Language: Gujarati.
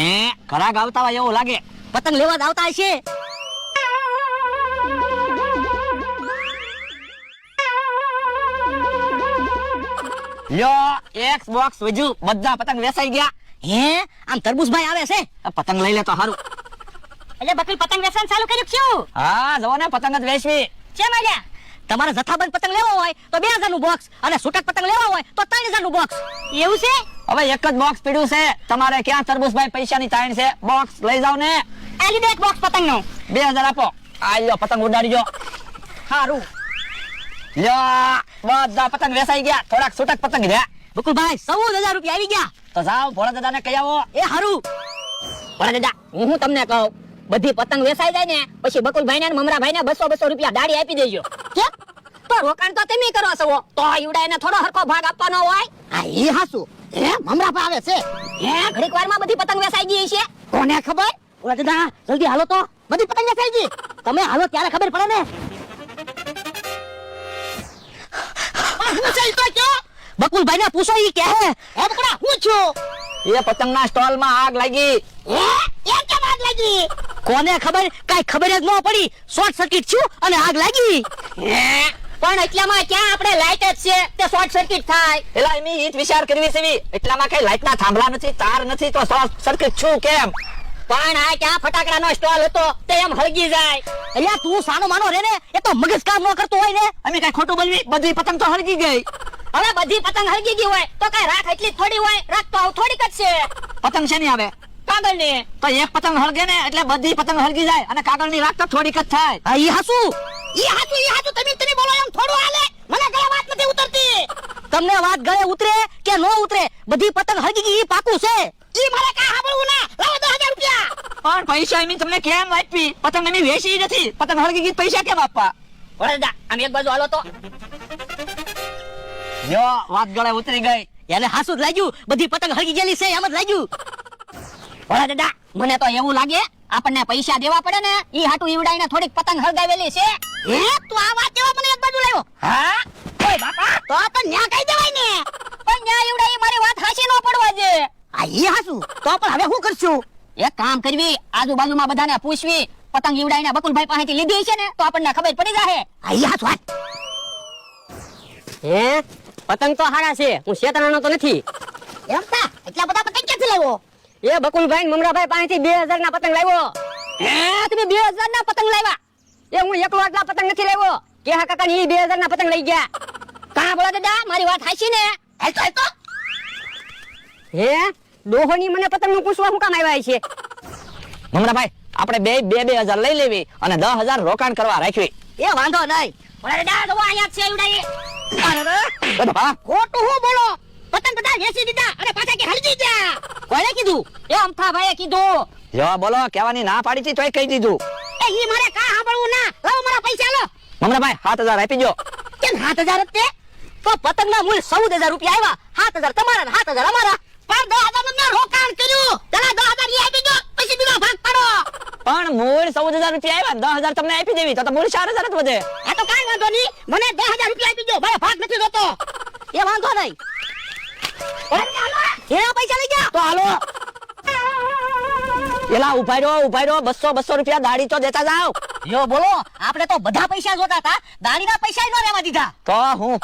હે ઘરાક આવતા હોય એવું લાગે. પતંગ લેવા જ આવતા હશે. લ્યો એક્સ બોક્સ વજુ બધા પતંગ વેસાઈ ગયા. હે આમ તરબૂજભાઈ આવે છે? પતંગ લઈ લે તો સારું એટલે બકુલ પતંગ વેચાણ ચાલુ કર્યું શું? હા જવાના ને પતંગ જ વેચવી છે માલ્યા તમારે જથ્થાબંધ પતંગ લેવો હોય તો બે હજારનું બોક્સ અને છૂટક પતંગ લેવા હોય તો ત્રણ હજારનું બોક્સ એવું છે? હવે એક જ બોક્સ પીડ્યું છે. તમારે ક્યાં તરબૂજભાઈ પૈસાની તાણ છે? બોક્સ લઈ જાવ ને. આ એક બોક્સ પતંગ નો બે હજાર આપો. આ લ્યો પતંગ ઉડાડી જો સારું લ્યો બધા પતંગ વેસાઈ ગયા. થોડાક છૂટક પતંગ રહ્યા બકુલભાઈ ચૌદ હજાર રૂપિયા આવી ગયા. તો જાઓ ભોળા દાદાને કહી આવો. એ સારું ભોળા દાદા હું તમને કહું. બધી પતંગ વેસાઈ જાય ને પછી બકુલભાઈ ને મમરાભાઈ ને બસો બસો રૂપિયા દાડી આપી દેજો. તો રોકાણ તો તમે કરો છો તો ઈવડા એને થોડો હરખો ભાગ આપવાનો હોય. આ એ હાસુ હે મમરાભાઈ આવે છે. હે ઘડીક વારમાં બધી પતંગ વેસાઈ ગઈ છે કોને ખબર? ઓલા દાદા જલ્દી હાલો તો. બધી પતંગ વેસાઈ ગઈ. તમે હાલો ત્યારે ખબર પડે ને. બકુલભાઈ ને પૂછો ઈ કે હે. હે બકડા હું છું? એ પતંગના સ્ટોલમાં આગ લાગી. હે? એ કેમ આગ લાગી? કોને ખબર? કાઈ ખબર જ ન પડી. શોર્ટ સર્કિટ થયું અને આગ લાગી. પણ એટલામાં ક્યાં આપણે લાઈટ જ છે? તે શોર્ટ સર્કિટ થાય. એલા એમી હિત વિચાર કરવી છે એટલામાં કઈ લાઈટના થાંભલા નથી તાર નથી તો શોર્ટ સર્કિટ છું કેમ? પણ આ ક્યાં ફટાકડાનો સ્ટોલ હતો? તે એમ હળગી જાય. અલ્યા તું સાનો માનો રે ને એ તો મગજ કામ ન કરતો હોય ને. અમે કઈ ખોટું બોલવી? બધી પતંગ તો હળગી ગઈ. હવે બધી પતંગ હળગી ગઈ હોય તો કઈ રાખ એટલી થોડી હોય. રાખ તો થોડીક જ છે. પતંગ છે આવે? કાગળની તો એક પતંગ હળગે ને એટલે બધી પતંગ હળગી જાય અને કાગળની રાખ તો થોડીક જ થાય. હા ઈ હાસુ ઈ હાસુ ઈ હાસુ તમે તમે બોલો એમ થોડું હાલે. મને ગળે વાત નથી ઉતરતી. તમને વાત ગળે ઉતરે કે નો ઉતરે બધી પતંગ હળગી ગઈ ઈ પાકું છે. ઈ મારે કા સાંભળવું ના? લાવો 10000 રૂપિયા. પણ પૈસા એમ તમને કેમ આપી? પતંગ એમ વેચી નથી. પતંગ હળગી ગઈ પૈસા કેમ આપવા? વરદા આમ એક બાજુ હાલો તો. જો વાત ગળે ઉતરી ગઈ. એને હાસુ જ લાગ્યું. બધી પતંગ હળગી ગયેલી છે એમ જ લાગ્યું. ભોળા દાદા મને તો એવું લાગે આપણને પૈસા દેવા પડે ને ઈ હાટુ ઈવડાઈને થોડીક પતંગ હળગાવેલી છે. હે? તું આ વાત કેવા મને એક બાજુ લાવ્યો? હા? ઓય બાપા! તો તો ન્યા કહી દેવાય ને. પણ ન્યા ઈવડાઈ મારી વાત હાસી ન પડવા દે. આ ઈ હાસુ તો પણ હવે શું કરશું? એક કામ કરવી આજુબાજુમાં બધાને પૂછવી પતંગ ઈવડાઈને બકુલભાઈ પાસેથી લીધી છે ને તો આપણને ખબર પડી જાહે. આ ઈ હાસુ વાત. હે? પતંગ તો હારા છે હું શેતરાનો તો નથી. એમ તા એટલા બધા પતંગ ક્યાંથી લાવ્યો? એ બકુલભાઈ મમરાભાઈ પાસેથી બે હજાર ના પતંગ લાવ્યો. હે? તમે બે હજાર ના પતંગ લાવ્યા. એ હું એકલો આટલા પતંગ નથી લાવ્યો. કે હા કાકા ની બે હજાર ના પતંગ લઈ ગયા. કા બોલા દાદા મારી વાત હાચી ને? હાલ તો હે? ડોહોની મને પતંગનું પૂછવા હું કામ આવ્યા છે? મમરાભાઈ આપણે બે બે બે હજાર લઈ લેવી અને દસ હજાર રોકાણ કરવા રાખવી એ વાંધો નહીં. બોલા દાદા તો અહીંયા છે ઉડાઈ. અરે એ ખોટું હું બોલો? પતંગ બધા વેચી દીધા. અને પાછા કે હલજી ગયા કોણે કીધું? એ અમથા ભાઈએ કીધું. જો બોલો કહેવાની ના પાડી હતી તોય કહી દીધું. એ ઈ મારે કા સાંભળવું? ના લાવો મારા પૈસા લો. મમરાભાઈ સાત હજાર આપી દો કેમ સાત હજાર જ તે? તો પતંગના ચૌદ હજાર રૂપિયા આવ્યા 7000 તમારા ને 7000 અમારા. પણ દસ હજારનું મેં રોકાણ કર્યું. પેલા દસ ઈ આપી દો પછી બીજો ભાગ પાડો. પણ મૂળ ચૌદ હજાર રૂપિયા આવ્યા દસ હજાર તમને આપી દેવી તો તો મૂળ ચાર હજાર જ વધે. આ તો કાઈ વાંધો નહીં. મને દસ હજાર રૂપિયા આપી દો મારે ભાગ નથી જોતો. એ વાંધો નહીં. એના પૈસા લઈ ગયા તો હાલો. એલા ઊભા રહ્યો ઊભા રહ્યો બસો બસો રૂપિયા દાડી તો દેતા જાઓ. યો બોલો. આપણે તો બધા પૈસા જોતા હતા. દાડીના પૈસા નો રહેવા દીધા. તો હું?